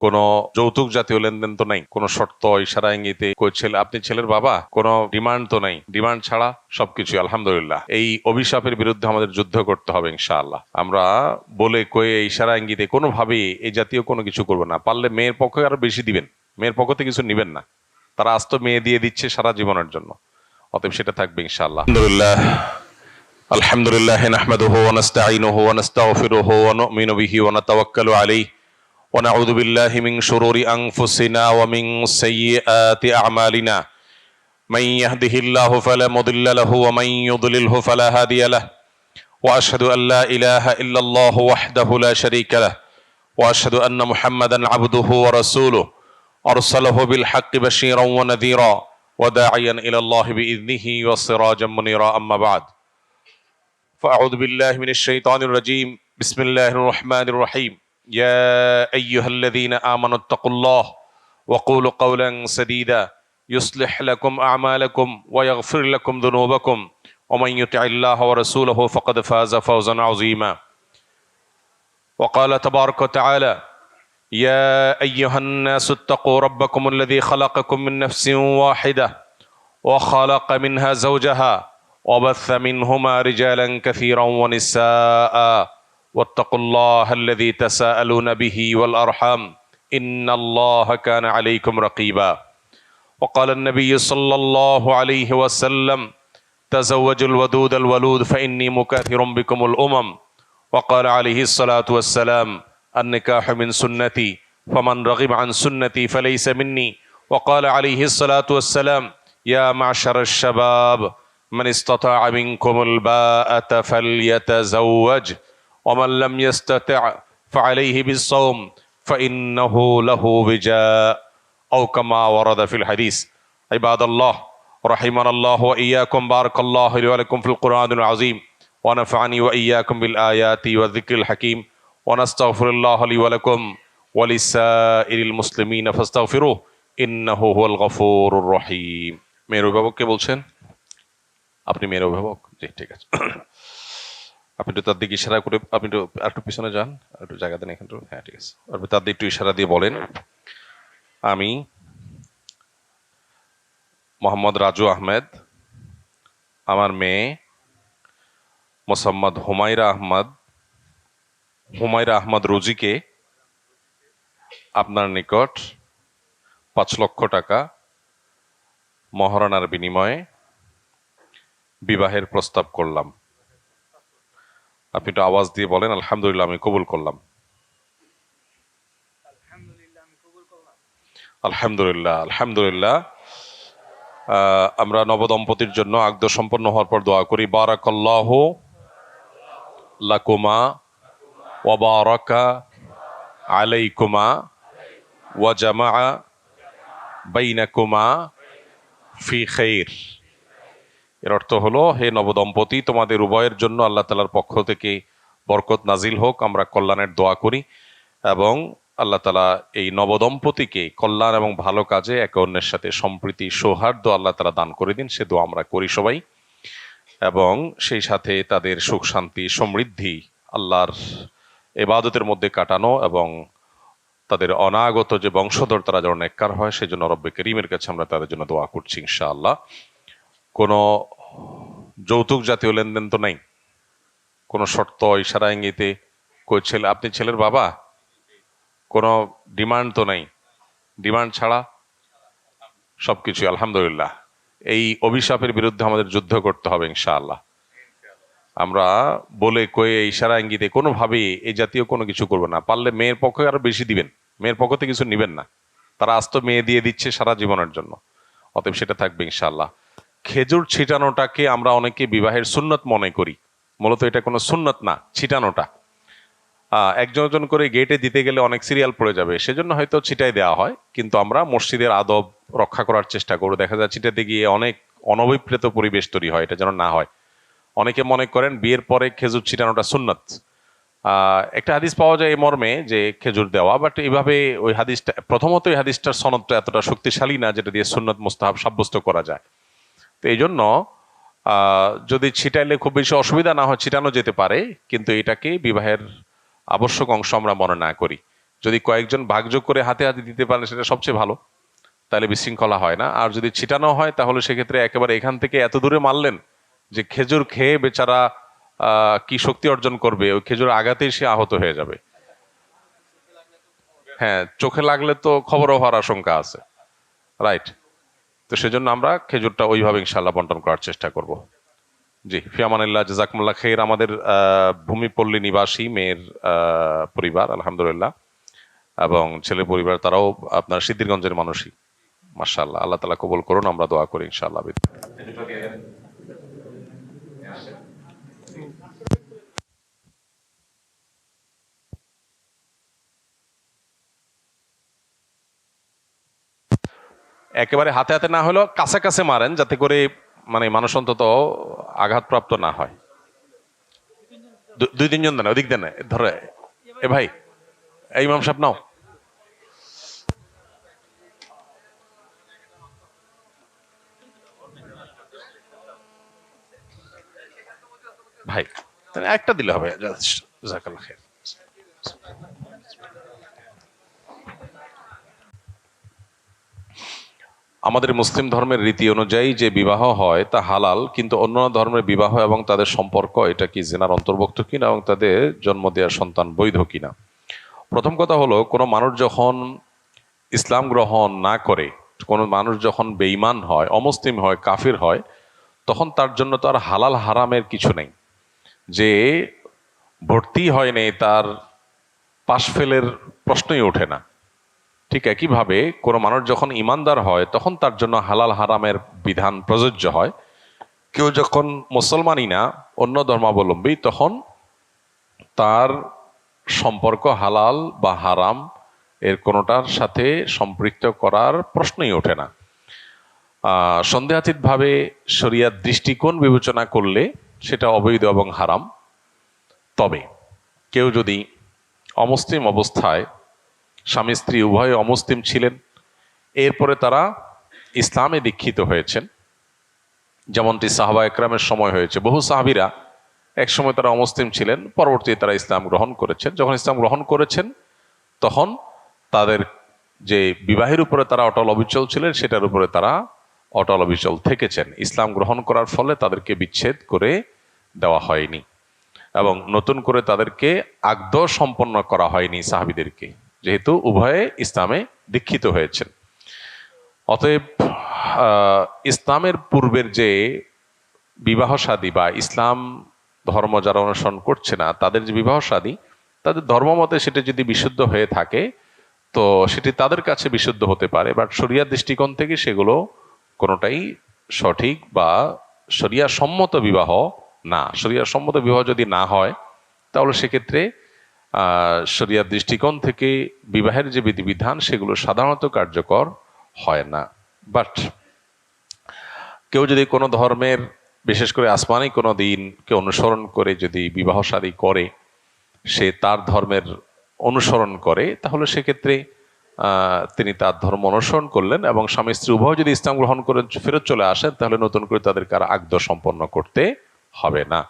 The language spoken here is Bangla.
কোনো যৌতুক জাতীয় লেনদেন তো নাই কোনো শর্ত ইশারা ইঙ্গিতে কই ছেলে আপনি ছেলের বাবা কোনো ডিমান্ড তো নাই ডিমান্ড ছাড়া সবকিছু আলহামদুলিল্লাহ এই অভিশাপের বিরুদ্ধে আমাদের যুদ্ধ করতে হবে ইনশাআল্লাহ আমরা বলে কয়ে ইশারা ইঙ্গিতে কোনোভাবেই এই জাতীয় কোনো কিছু করবো না পারলে মেয়ের পক্ষে আরো বেশি দিবেন মেয়ের পক্ষ থেকে কিছু নিবেন না তারা আজ তো মেয়ে দিয়ে দিচ্ছে সারা জীবনের জন্য অতএব সেটা থাকবে ইনশাআল্লাহ আলহামদুলিল্লাহ الحمد لله نحمده ونستعينه ونستغفره ونؤمن به ونتوكل عليه ونعوذ بالله من شرور أنفسنا ومن سيئات أعمالنا. من يهده الله فلا مضل له ومن يضلله فلا هادي له. وأشهد أن لا إله إلا الله وحده لا شريك له. وأشهد أن محمدا عبده ورسوله. أرسله بالحق بشيرا ونذيرا وداعيا إلى الله بإذنه وسراجا منيرا. أما بعد فأعوذ بالله من الشيطان الرجيم. بسم الله الرحمن الرحيم. يا أيها الذين آمنوا اتقوا الله وقولوا قولا سديدا. يصلح لكم أعمالكم ويغفر لكم ذنوبكم. ومن يطع الله ورسوله فقد فاز فوزا عظيما. وقال تبارك وتعالى يا أيها الناس اتقوا ربكم الذي خلقكم من نفس واحدة وخلق منها زوجها وبث منهما رجالا كثيرا ونساء. واتقوا الله الذي تساءلون به والأرحام إن الله كان عليكم رقيبا. وقال النبي صلى الله عليه وسلم تزوجوا الودود الولود فإني مكاثر بكم الأمم. وقال عليه الصلاة والسلام النكاح من سنتي فمن رغب عن سنتي فليس مني. وقال عليه الصلاة والسلام يا معشر الشباب من استطاع منكم الباءة فليتزوج. ومن لم يستطع فعليه بالصوم فإنه له وجاء أو كما ورد في الحديث عباد الله رحمنا الله وإياكم بارك الله لي ولكم في القرآن العظيم ونفعني وإياكم بالآيات والذكر الحكيم ونستغفر الله لي ولكم ولسائر المسلمين فاستغفروه إنه هو الغفور الرحيم মেয়ের অভিভাবককে বলছেন আপনি মেয়ের অভিভাবক জি ঠিক আছে আপনি একটু তার দিকে ইশারা করে, আপনি একটু একটু পিছনে যান একটু জায়গা দেন এখানে। হ্যাঁ ঠিক আছে। আপনি তার দিকে একটু ইশারা দিয়ে বলেন, আমি মোহাম্মদ রাজু আহমেদ, আমার মেয়ে মোসাম্মদ হুমায়রা আহমদ হুমায়রা আহমদ রুজিকে আপনার নিকট পাঁচ লক্ষ টাকা মহারণার বিনিময়ে বিবাহের প্রস্তাব করলাম। আপনি একটু আওয়াজ দিয়ে বলেন, আলহামদুলিল্লাহ আমি কবুল করলাম। আলহামদুলিল্লাহ আলহামদুলিল্লাহ। আমরা নবদম্পতির জন্য আগদ সম্পন্ন হওয়ার পর দোয়া করি, বারাকাল্লাহ লাকুমা ওয়াবারাকা আলাইকুমা ওয়া জামা বাইনাকুমা ফি খাইর। এর অর্থ হলো, হে নবদম্পতি, তোমাদের উভয়ের জন্য আল্লাহ তালার পক্ষ থেকে বরকত নাজিল হোক, আমরা কল্যাণের দোয়া করি এবং আল্লাহ তালা এই নবদম্পতিকে কল্যাণ এবং ভালো কাজে একে অন্যের সাথে সম্প্রীতি, সৌহার্দ্য আল্লাহ তালা দান করে দিন, সে দোয়া আমরা করি সবাই। এবং সেই সাথে তাদের সুখ, শান্তি, সমৃদ্ধি আল্লাহর এবাদতের মধ্যে কাটানো এবং তাদের অনাগত যে বংশধর তারা যেন নেককার হয়, সেজন্য রব্বে করিমের কাছে আমরা তাদের জন্য দোয়া করছি ইনশাআল্লাহ। কোনো যৌতুক জাতীয় লেনদেন তো নাই। কোনো শর্ত, ইশারা ইঙ্গিতে কই ছেলে, আপনি ছেলের বাবা? কোনো ডিমান্ড তো নাই। ডিমান্ড ছাড়া সবকিছু আলহামদুলিল্লাহ। এই অভিশাপের বিরুদ্ধে আমাদের যুদ্ধ করতে হবে, ইনশাআল্লাহ। আমরা বলে, কয়ে, ইশারা ইঙ্গিতে কোনোভাবেই এই জাতীয় কোনো কিছু করব না। পারলে মেয়ের পক্ষে আরও বেশি দিবেন। মেয়ের পক্ষ থেকে কিছু নিবেন না। তারা আস্ত মেয়ে দিয়ে দিচ্ছে সারা জীবনের জন্য। অতএব সেটা থাকবে, ইনশাআল্লাহ। খেজুর ছিটানোটাকে আমরা অনেকে বিবাহের সুন্নত মনে করি। মূলত এটা কোনো সুন্নত না, ছিটানোটা। একজন একজন করে গেটে দিতে গেলে অনেক সিরিয়াল পড়ে যাবে, সেজন্য হয়তো ছিটাই দেওয়া হয়, কিন্তু আমরা মসজিদের আদব রক্ষা করার চেষ্টা করব। দেখা যায় ছিটাতে গিয়ে অনেক অনভিপ্রেত পরিবেশ তৈরি হয়, এটা যেন না হয়। অনেকে মনে করেন বিয়ের পরে খেজুর ছিটানোটা সুন্নত। একটা হাদিস পাওয়া যায় এই মর্মে যে খেজুর দেওয়া, বাট এইভাবে ওই হাদিসটা, প্রথমত এই হাদিসটার সনদটা এতটা শক্তিশালী না যেটা দিয়ে সুন্নত মুস্তাহাব সাব্যস্ত করা যায়। তো এই জন্য যদি ছিটাইলে খুব বেশি অসুবিধা না হয়, ছিটানো যেতে পারে, কিন্তু এটাকে বিবাহের আবশ্যক অংশ আমরা মনে না করি। যদি কয়েকজন ভাগযোগ করে হাতে হাতে দিতে পারেন সেটা সবচেয়ে ভালো, তাহলে বিশৃঙ্খলা হয় না। আর যদি ছিটানো হয়, তাহলে সেক্ষেত্রে একেবারে এখান থেকে এত দূরে মারলেন যে খেজুর খেয়ে বেচারা কি শক্তি অর্জন করবে? ওই খেজুর আঘাতেই সে আহত হয়ে যাবে। হ্যাঁ চোখে লাগলে তো খবর হওয়ার আশঙ্কা আছে। রাইট তো সেজন্য আমরা খেজুরটা ওইভাবে ইনশাল্লাহ বন্টন করার চেষ্টা করব। জি ফিয়ামানিল্লাহ জাজাকুমুল্লাহ খের আমাদের ভূমিপল্লী নিবাসী, মেয়ের পরিবার, আলহামদুলিল্লাহ। এবং ছেলে পরিবার, তারাও আপনার সিদ্ধিরগঞ্জের মানুষই। মার্শাল্লাহ আল্লাহ তালা কবুল করুন, আমরা দোয়া করি ইনশাআল্লাহ একেবারে হাতে হাতে না হলেও কাছে কাছে মারেন যাতে করে মানে মানুষ অন্তত আঘাতপ্রাপ্ত না হয়। দুই তিনজন দেন, ওদিক দেন, ধরে। এ ভাই, এই ইমাম সাহেব নাও। ভাই, একটা দিলে হবে জাকাল্লাহ খের। আমাদের মুসলিম ধর্মের রীতি অনুযায়ী যে বিবাহ হয় তা হালাল, কিন্তু অন্য ধর্মের বিবাহ এবং তাদের সম্পর্ক, এটা কি জেনার অন্তর্ভুক্ত কিনা এবং তাদের জন্ম দেওয়ার সন্তান বৈধ কিনা? প্রথম কথা হলো, কোনো মানুষ যখন ইসলাম গ্রহণ না করে, কোনো মানুষ যখন বেঈমান হয়, অমুসলিম হয়, কাফির হয়, তখন তার জন্য তো আর হালাল হারামের কিছু নেই। যে ভর্তি হয়নি, তার পাশ ফেলের প্রশ্নই ওঠে না। ঠিক একইভাবে কোনো মানুষ যখন ইমানদার হয়, তখন তার জন্য হালাল হারামের বিধান প্রযোজ্য হয়। কেউ যখন মুসলমানই না, অন্য ধর্মাবলম্বী, তখন তার সম্পর্ক হালাল বা হারাম এর কোনোটার সাথে সম্পৃক্ত করার প্রশ্নই ওঠে না। সন্দেহাতীতভাবে শরিয়ার দৃষ্টিকোণ বিবেচনা করলে সেটা অবৈধ এবং হারাম। তবে কেউ যদি অমুসলিম অবস্থায় স্বামী স্ত্রী উভয়ে অমুসলিম ছিলেন। এরপরে তারা ইসলামে দীক্ষিত হয়েছেন। যেমনটি সাহাবা একরামের সময় হয়েছে। বহু সাহাবিরা একসময় তারা অমুসলিম ছিলেন, পরবর্তীতে তারা ইসলাম গ্রহণ করেছেন। যখন ইসলাম গ্রহণ করেছেন, তখন তাদের যে বিবাহের উপরে তারা অটল অবিচল ছিলেন, সেটার উপরে তারা অটল অবিচল থেকেছেন। ইসলাম গ্রহণ করার ফলে তাদেরকে বিচ্ছেদ করে দেওয়া হয়নি এবং নতুন করে তাদেরকে আগদ সম্পন্ন করা হয়নি সাহাবিদেরকে। যেহেতু উভয়ে ইসলামে দীক্ষিত হয়েছেন। অতএব ইসলামের পূর্বের যে বিবাহ শাদী বা ইসলাম ধর্ম যারা অনুসরণ করছে না, তাদের যে বিবাহ শাদী তাদের ধর্মমতে সেটা যদি বিশুদ্ধ হয়ে থাকে, তো সেটি তাদের কাছে বিশুদ্ধ হতে পারে, বাট শরিয়ার দৃষ্টিকোণ থেকে সেগুলো কোনোটাই সঠিক বা শরিয়া সম্মত বিবাহ না। শরিয়া সম্মত বিবাহ যদি না হয়, তাহলে সেক্ষেত্রে শরিয়ার দৃষ্টিকোণ থেকে বিবাহের যে বিধিবিধান, সেগুলো সাধারণত কার্যকর হয় না। বাট কেউ যদি কোনো ধর্মের, বিশেষ করে আসমানি কোনো দিনকে অনুসরণ করে যদি বিবাহ শাদী করে, সে তার ধর্মের অনুসরণ করে, তাহলে সেক্ষেত্রে তিনি তার ধর্ম অনুসরণ করলেন এবং স্বামী স্ত্রী উভয় যদি ইসলাম গ্রহণ করে ফেরত চলে আসেন, তাহলে নতুন করে তাদেরকে আর আগদ সম্পন্ন করতে হবে না।